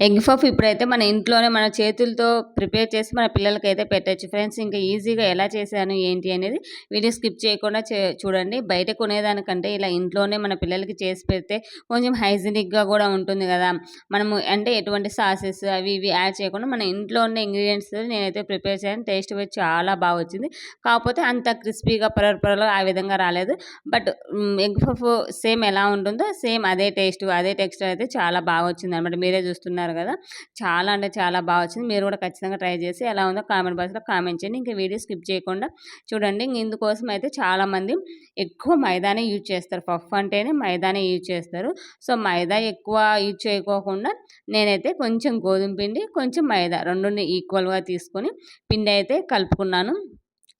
Egg puff ఇప్పుడైతే మన ఇంట్లోనే మన చేతులతో ప్రిపేర్ చేసి మన పిల్లలకైతే పెట్టచ్చు. ఫ్రెండ్స్ ఇంకా ఈజీగా ఎలా చేశాను ఏంటి అనేది వీడియో స్కిప్ చేయకుండా చూడండి. బయట కొనేదానికంటే ఇలా ఇంట్లోనే మన పిల్లలకి చేసి పెడితే కొంచెం హైజీనిక్గా కూడా ఉంటుంది కదా. మనము అంటే ఎటువంటి సాసెస్ అవి ఇవి యాడ్ చేయకుండా మన ఇంట్లో ఉన్న ఇంగ్రీడియంట్స్ నేనైతే ప్రిపేర్ చేయను టేస్ట్ వచ్చి చాలా బాగా వచ్చింది. కాకపోతే అంత క్రిస్పీగా పొర పొరలు ఆ విధంగా రాలేదు. బట్ ఎగ్ పఫ్ సేమ్ ఎలా ఉంటుందో సేమ్ అదే టేస్ట్ అదే టెక్స్చర్ అయితే చాలా బాగా వచ్చింది అనమాట మీరే చూస్తున్నారు చూస్తున్నారు కదా! చాలా అంటే చాలా బాగా వచ్చింది. మీరు కూడా ఖచ్చితంగా ట్రై చేసి ఎలా ఉందో కామెంట్ బాక్స్లో కామెంట్ చేయండి. ఇంకా వీడియో స్కిప్ చేయకుండా చూడండి. ఇందుకోసం అయితే చాలామంది ఎక్కువ మైదానే యూజ్ చేస్తారు. పఫ్ అంటేనే మైదానే యూజ్ చేస్తారు. సో మైదా ఎక్కువ యూజ్ చేయకోకుండా నేనైతే కొంచెం గోధుమ పిండి కొంచెం మైదా రెండుని ఈక్వల్గా తీసుకొని పిండి అయితే కలుపుకున్నాను.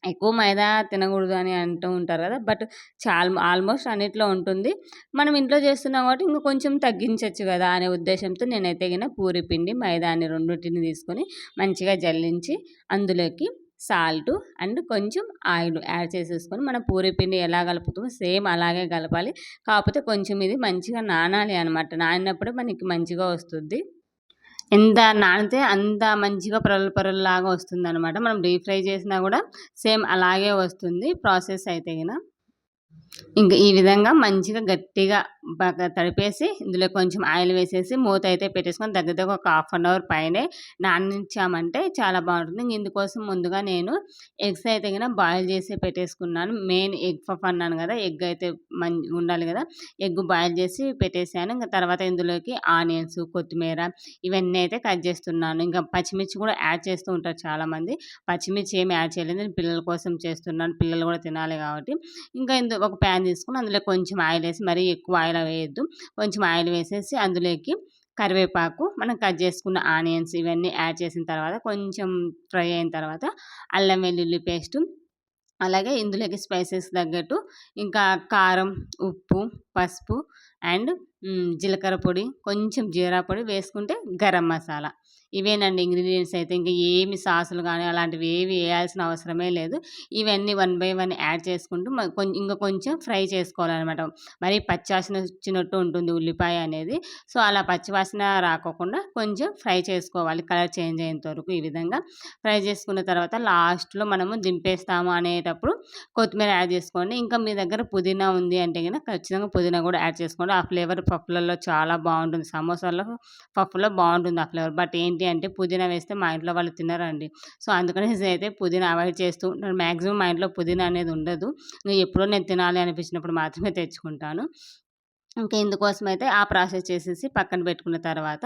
ఎక్కువ మైదా తినకూడదు అని అంటూ ఉంటారు కదా! బట్ చాలా ఆల్మోస్ట్ అన్నిట్లో ఉంటుంది. మనం ఇంట్లో చేస్తున్నాం కాబట్టి ఇంకా కొంచెం తగ్గించవచ్చు కదా! అనే ఉద్దేశంతో నేనైతే గిన పూరి పిండి మైదా అని రెండింటిని తీసుకొని మంచిగా జల్లించి అందులోకి సాల్ట్ అండ్ కొంచెం ఆయిల్ యాడ్ చేసేసుకొని మనం పూరి పిండి ఎలా కలుపుతామో సేమ్ అలాగే కలపాలి. కాకపోతే కొంచెం ఇది మంచిగా నానాలి అనమాట నానినప్పుడు మనకి మంచిగా వస్తుంది. ఎంత నానితే అంత మంచిగా పొరలు పొరల్లాగా వస్తుంది అనమాట మనం డీప్ ఫ్రై చేసినా కూడా సేమ్ అలాగే వస్తుంది ప్రాసెస్ అయితే గిన ఇంకా ఈ విధంగా మంచిగా గట్టిగా బాగా తడిపేసి ఇందులో కొంచెం ఆయిల్ వేసేసి మూత అయితే పెట్టేసుకొని దగ్గర దగ్గర ఒక హాఫ్ అన్ అవర్ పైనే నానించామంటే చాలా బాగుంటుంది. ఇందుకోసం ముందుగా నేను ఎగ్స్ అయితే కనుక బాయిల్ చేసి పెట్టేసుకున్నాను. మెయిన్ ఎగ్ పఫ్ అన్నాను కదా ఎగ్ అయితే మంచి ఉండాలి కదా ఎగ్ బాయిల్ చేసి పెట్టేసాను ఇంకా తర్వాత ఇందులోకి ఆనియన్స్ కొత్తిమీర ఇవన్నీ అయితే కట్ చేస్తున్నాను. ఇంకా పచ్చిమిర్చి కూడా యాడ్ చేస్తూ ఉంటారు చాలామంది. పచ్చిమిర్చి ఏమి యాడ్ చేయలేదు. నేను పిల్లల కోసం చేస్తున్నాను. పిల్లలు కూడా తినాలి కాబట్టి. ఇంకా ఇందులో ఒక ప్యాన్ తీసుకుని అందులో కొంచెం ఆయిల్ వేసి మరీ ఎక్కువ ఆయిల్ వేయద్దు. కొంచెం ఆయిల్ వేసేసి అందులోకి కరివేపాకు మనం కట్ చేసుకున్న ఆనియన్స్ ఇవన్నీ యాడ్ చేసిన తర్వాత కొంచెం ఫ్రై అయిన తర్వాత అల్లం వెల్లుల్లి పేస్ట్ అలాగే ఇందులోకి స్పైసెస్ తగ్గట్టు ఇంకా కారం ఉప్పు పసుపు అండ్ జీలకర్ర పొడి కొంచెం జీరా పొడి వేసుకుంటే గరం మసాలా. ఇవేనండి ఇంగ్రీడియంట్స్ అయితే ఇంకా ఏమి సాసులు కానీ అలాంటివి ఏవి వేయాల్సిన అవసరమే లేదు. ఇవన్నీ వన్ బై వన్ యాడ్ చేసుకుంటూ ఇంకా కొంచెం ఫ్రై చేసుకోవాలన్నమాట. మరి పచ్చివాసన వచ్చినట్టు ఉంటుంది ఉల్లిపాయ అనేది. సో అలా పచ్చివాసన రాకోకుండా కొంచెం ఫ్రై చేసుకోవాలి కలర్ చేంజ్ అయినంత వరకు ఈ విధంగా. ఫ్రై చేసుకున్న తర్వాత లాస్ట్లో మనము దింపేస్తాము అనేటప్పుడు కొత్తిమీర యాడ్ చేసుకోండి. ఇంకా మీ దగ్గర పుదీనా ఉంది అంటే కనుక ఖచ్చితంగా పుదీనా కూడా యాడ్ చేసుకోండి. ఆ ఫ్లేవర్ పప్పులలో చాలా బాగుంటుంది. సమోసాలో పప్పులో బాగుంటుంది ఆ ఫ్లేవర్. బట్ ఏంటి ఏంటి అంటే పుదీనా వేస్తే మా ఇంట్లో వాళ్ళు తినరండి. సో అందుకనేసి అయితే పుదీనా అవాయిడ్ చేస్తూ ఉంటాను. మ్యాక్సిమం మా ఇంట్లో పుదీనా అనేది ఉండదు. ఎప్పుడో నేను తినాలి అనిపించినప్పుడు మాత్రమే తెచ్చుకుంటాను. ఇంకా ఇందుకోసం అయితే ఆ ప్రాసెస్ చేసేసి పక్కన పెట్టుకున్న తర్వాత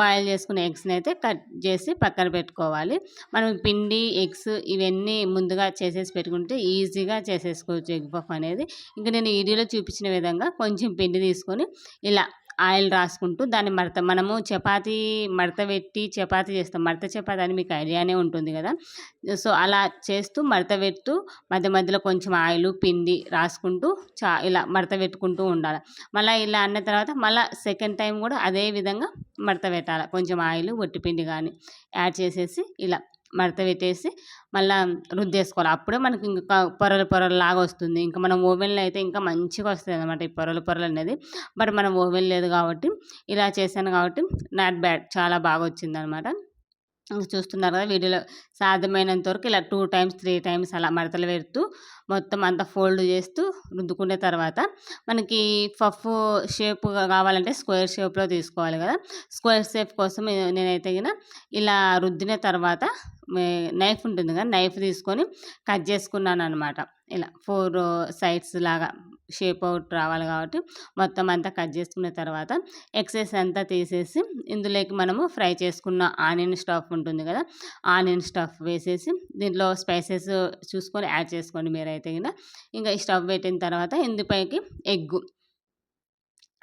బాయిల్ చేసుకున్న ఎగ్స్ని అయితే కట్ చేసి పక్కన పెట్టుకోవాలి. మనం పిండి ఎగ్స్ ఇవన్నీ ముందుగా చేసేసి పెట్టుకుంటే ఈజీగా చేసేసుకోవచ్చు ఎగ్ పఫ్ అనేది. ఇంకా నేను వీడియోలో చూపించిన విధంగా కొంచెం పిండి తీసుకొని ఇలా ఆయిల్ రాసుకుంటూ దాన్ని మడత మనము చపాతీ మడత పెట్టి చపాతీ చేస్తాం. మడత చపాతీ అని మీకు ఐడియానే ఉంటుంది కదా? సో అలా చేస్తూ మడత పెడుతూ మధ్య మధ్యలో కొంచెం ఆయిల్ పిండి రాసుకుంటూ చా ఇలా మడత పెట్టుకుంటూ ఉండాలి. మళ్ళీ ఇలా అన్న తర్వాత మళ్ళీ సెకండ్ టైం కూడా అదే విధంగా మడత పెట్టాలి. కొంచెం ఆయిల్ పిండి కానీ యాడ్ చేసేసి ఇలా మడత పెట్టేసి మళ్ళీ రుద్దేసుకోవాలి. అప్పుడే మనకి ఇంకా పొరలు పొరలు లాగా వస్తుంది. ఇంకా మనం ఓవెన్లో అయితే ఇంకా మంచిగా వస్తుంది అనమాట ఈ పొరలు పొరలు అనేది. బట్ మనం ఓవెన్ లేదు కాబట్టి ఇలా చేశాను కాబట్టి నాట్ బ్యాడ్. చాలా బాగా వచ్చింది అనమాట చూస్తున్నారు కదా! వీడియోలో సాధ్యమైనంత వరకు ఇలా టూ టైమ్స్ త్రీ టైమ్స్ అలా మడతలు పెడుతూ మొత్తం అంతా ఫోల్డ్ చేస్తూ రుద్దుకునే తర్వాత మనకి పఫ్ షేప్ కావాలంటే స్క్వేర్ షేప్లో తీసుకోవాలి కదా! స్క్వేర్ షేప్ కోసం నేనైతే ఇలా రుద్దిన తర్వాత నైఫ్ ఉంటుంది కదా! నైఫ్ తీసుకొని కట్ చేసుకున్నాను అనమాట ఇలా ఫోర్ సైడ్స్ లాగా షేప్ అవుట్ రావాలి కాబట్టి మొత్తం అంతా కట్ చేసుకున్న తర్వాత ఎక్సెస్ అంతా తీసేసి ఇందులోకి మనము ఫ్రై చేసుకున్న ఆనియన్ స్టఫ్ ఉంటుంది కదా ఆనియన్ స్టఫ్ వేసేసి దీంట్లో స్పైసెస్ చూసుకొని యాడ్ చేసుకోండి మీరైతే ఇంకా ఈ స్టవ్ పెట్టిన తర్వాత ఇందుపైకి ఎగ్గు.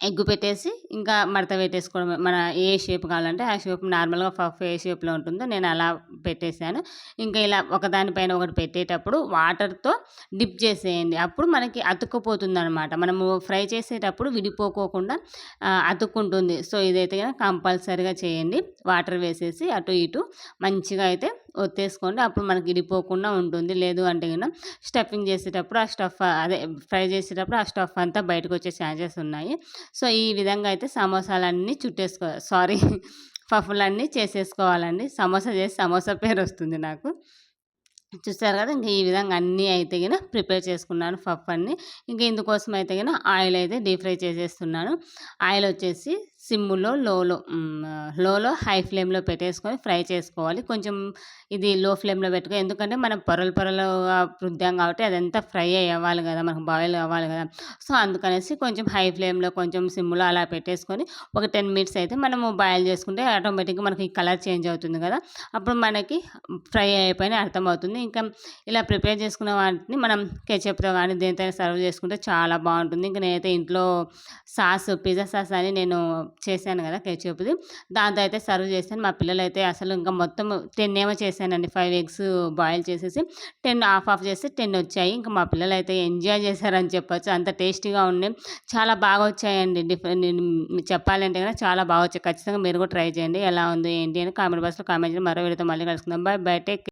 ఎగ్గు పెట్టేసి ఇంకా మడత పెట్టేసుకోవడం మన ఏ షేప్ కావాలంటే ఆ షేప్ నార్మల్గా పఫ్ ఏ షేప్లో ఉంటుందో నేను అలా పెట్టేశాను. ఇంకా ఇలా ఒకదానిపైన ఒకటి పెట్టేటప్పుడు వాటర్తో డిప్ చేసేయండి. అప్పుడు మనకి అతుక్కుపోతుంది అనమాట మనము ఫ్రై చేసేటప్పుడు విడిపోకోకుండా అతుక్కుంటుంది. సో ఇదైతే కంపల్సరీగా చేయండి. వాటర్ వేసేసి అటు ఇటు మంచిగా అయితే ఒత్తేసుకోండి. అప్పుడు మనకి ఇడిపోకుండా ఉంటుంది. లేదు అంటే కనుక స్టఫింగ్ చేసేటప్పుడు ఆ స్టఫ్ అదే ఫ్రై చేసేటప్పుడు ఆ స్టఫ్ అంతా బయటకు వచ్చే ఛాన్సెస్ ఉన్నాయి. సో ఈ విధంగా అయితే సమోసాలన్నీ చుట్టేసుకో సారీ పఫ్ఫులన్నీ చేసేసుకోవాలండి. సమోసా చేసి సమోసా పేరు వస్తుంది నాకు. చూసారు కదా! ఇంక ఈ విధంగా అన్నీ అయితే గిన ప్రిపేర్ చేసుకున్నాను పఫ్ అన్ని. ఇంకా ఇందుకోసం అయితే గిన ఆయిల్ అయితే డీప్ ఫ్రై చేసేస్తున్నాను. ఆయిల్ వచ్చేసి సిమ్ములో లోలో లోలో హై ఫ్లేమ్లో పెట్టేసుకొని ఫ్రై చేసుకోవాలి. కొంచెం ఇది లో ఫ్లేమ్లో పెట్టుకో ఎందుకంటే మనం పొరలు పొరలు రుద్దాం కాబట్టి అదంతా ఫ్రై అవ్వాలి కదా మనకు బాయిల్ అవ్వాలి కదా. సో అందుకనేసి కొంచెం హై ఫ్లేమ్లో కొంచెం సిమ్లో అలా పెట్టేసుకొని ఒక టెన్ మినిట్స్ అయితే మనము బాయిల్ చేసుకుంటే ఆటోమేటిక్గా మనకి కలర్ చేంజ్ అవుతుంది కదా. అప్పుడు మనకి ఫ్రై అయిపోయిన అర్థమవుతుంది. ఇంకా ఇలా ప్రిపేర్ చేసుకున్న వాటిని మనం కెచప్తో కానీ దేనితో సర్వ్ చేసుకుంటే చాలా బాగుంటుంది. ఇంకా నేనైతే ఇంట్లో సాస్ పిజ్జా సాస్ అని నేను చేశాను కదా కెచప్ది. దాంతో అయితే సర్వ్ చేశాను. మా పిల్లలు అయితే అసలు ఇంకా మొత్తం టెన్ ఏమో చేశానండి. ఫైవ్ ఎగ్స్ బాయిల్ చేసేసి టెన్ ఆఫ్ ఆఫ్ చేస్తే టెన్ వచ్చాయి. ఇంకా మా పిల్లలు అయితే ఎంజాయ్ చేశారని చెప్పొచ్చు. అంత టేస్టీగా ఉన్నాయి చాలా బాగా వచ్చాయండి. డిఫరెంట్ చెప్పాలంటే కదా చాలా బాగా వచ్చాయి. ఖచ్చితంగా మీరు కూడా ట్రై చేయండి. ఎలా ఉంది ఏంటి అని కామెంట్ బాక్స్లో కామెంట్ చేయండి. మరో వీడియోతో మళ్ళీ కలుసుకుందాం. Bye bye take